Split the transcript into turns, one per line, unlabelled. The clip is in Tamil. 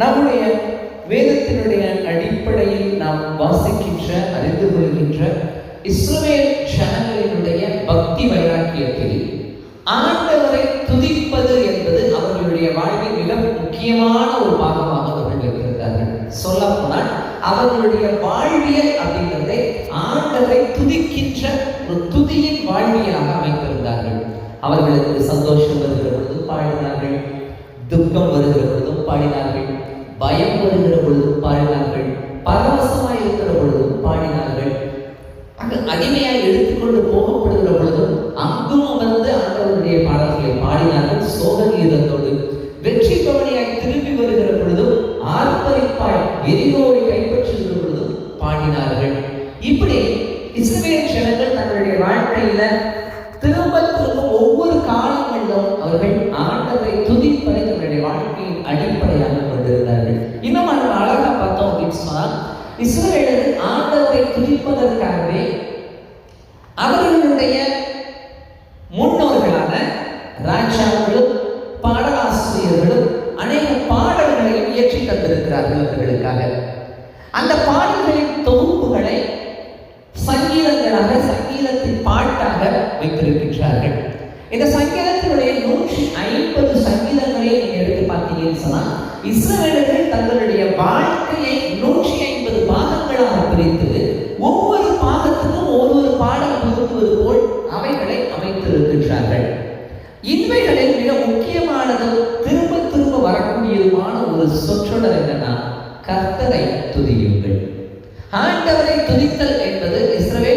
நம்முடைய வேதத்தினுடைய அடிப்படையில் நாம் வாசிக்கின்ற அறிந்து கொள்கின்ற இஸ்ரவேல் ஜனங்களினுடைய பக்தி வைராக்கியத்தில் ஆண்டவரை துதிப்பது என்பது அவர்களுடைய வாழ்வில் மிக முக்கியமான ஒரு பாகமாக அவர்கள் இருந்தார்கள் சொல்ல போனால் அவர்களுடைய வாழ்வியல் அப்படிங்கிறதை ஆண்டவரை துதிக்கின்ற ஒரு துதியின் வாழ்வியலாக அமைத்திருந்தார்கள். அவர்களுக்கு சந்தோஷம் வருகிற பொழுதும் பாடினார்கள் துக்கம் வருகிற பொழுதும் பாடினார்கள். பயம் வருகிற பொழுதும் பாடினார்கள். பரவசமாய் இருக்கிற பொழுதும் பாடினார்கள். அங்கு அடிமையாய் எடுத்துக்கொண்டு போகப்படுகிற பொழுதும் அங்கும் அமர்ந்து ஆண்டவருடைய பாடல்களை பாடினார்கள் சோக கீதத்தோடு வெற்றி கவனியாய் திரும்பி வருகிற பொழுதும் ஆர்ப்பரிப்பாய் எரிகோவை கைப்பற்றுகிற பொழுதும் பாடினார்கள். இப்படி இஸ்ரவேல் ஜனங்கள் தங்களுடைய வாழ்க்கையில திரும்ப திரும்ப இஸ்ரேலர் ஆண்டவரை துதிப்பதற்காகவே அவர்களுடைய முன்னோர்களான ராஜாக்களும் பாடலாசிரியர்களும் அநேக பாடல்களையும் இயற்றி தந்திருக்கிறார்கள் அவர்களுக்காக. அந்த பாடல்களின் தொகுப்புகளை சங்கீதங்களாக சங்கீதத்தின் பாட்டாக வைத்திருக்கின்றார்கள். இந்த சங்கீதத்தினுடைய நூற்றி ஐம்பது சங்கீதங்களை எடுத்து பார்த்தீங்கன்னு சொன்னா இஸ்ரேலர்கள் தங்களுடைய வாழ்க்கையை கர்த்தரை துதியுங்கள். ஆண்டவரை துதித்தல் என்பது இஸ்ரவேல்